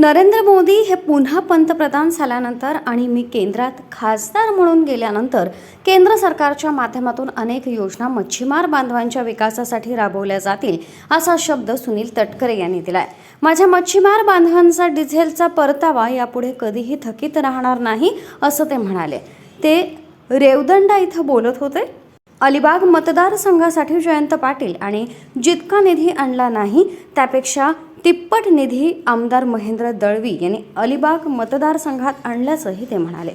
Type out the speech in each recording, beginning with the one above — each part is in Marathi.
नरेंद्र मोदी हे पुन्हा पंतप्रधान झाल्यानंतर आणि मी केंद्रात खासदार म्हणून गेल्यानंतर केंद्र सरकारच्या माध्यमातून अनेक योजना मच्छीमार बांधवांच्या विकासासाठी राबवल्या जातील असा शब्द सुनील तटकरे यांनी दिलाय. माझ्या मच्छीमार बांधवांचा डिझेलचा परतावा यापुढे कधीही थकीत राहणार नाही असं ते म्हणाले. ते रेवदंडा इथं बोलत होते. अलिबाग मतदारसंघासाठी जयंत पाटील आणि जितका निधी आणला नाही त्यापेक्षा तिप्पट निधी आमदार महेंद्र दळवी यांनी अलिबाग मतदारसंघात आणल्याचंही ते म्हणाले.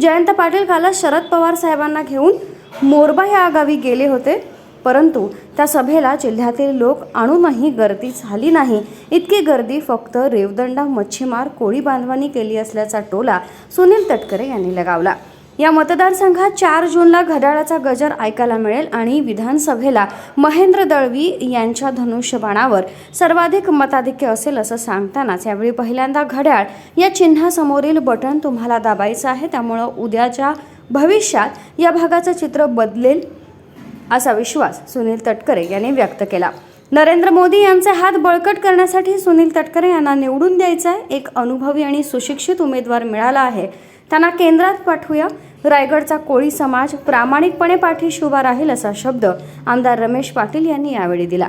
जयंत पाटील कालच शरद पवार साहेबांना घेऊन मोरबा या गावी गेले होते परंतु त्या सभेला जिल्ह्यातील लोक आणूनही गर्दी झाली नाही. इतकी गर्दी फक्त रेवदंडा मच्छीमार कोळी बांधवांनी केली असल्याचा टोला सुनील तटकरे यांनी लगावला. या मतदारसंघात चार जूनला घड्याळाचा गजर ऐकायला मिळेल आणि विधानसभेला महेंद्र दळवी यांच्या धनुष्यबाणावर सर्वाधिक मताधिक्य असेल असं सांगतानाच यावेळी पहिल्यांदा घड्याळ या चिन्हासमोरील बटन तुम्हाला दाबायचं आहे. त्यामुळं उद्याच्या भविष्यात या भागाचं चित्र बदलेल असा विश्वास सुनील तटकरे यांनी व्यक्त केला. नरेंद्र मोदी यांचे हात बळकट करण्यासाठी सुनील तटकरे यांना निवडून द्यायचा आहे. एक अनुभवी आणि सुशिक्षित उमेदवार मिळाला आहे. त्यांना केंद्रात पाठवूया. रायगडचा कोळी समाज प्रामाणिकपणे पाठीशी उभा राहील असा शब्द आमदार रमेश पाटील यांनी यावेळी दिला.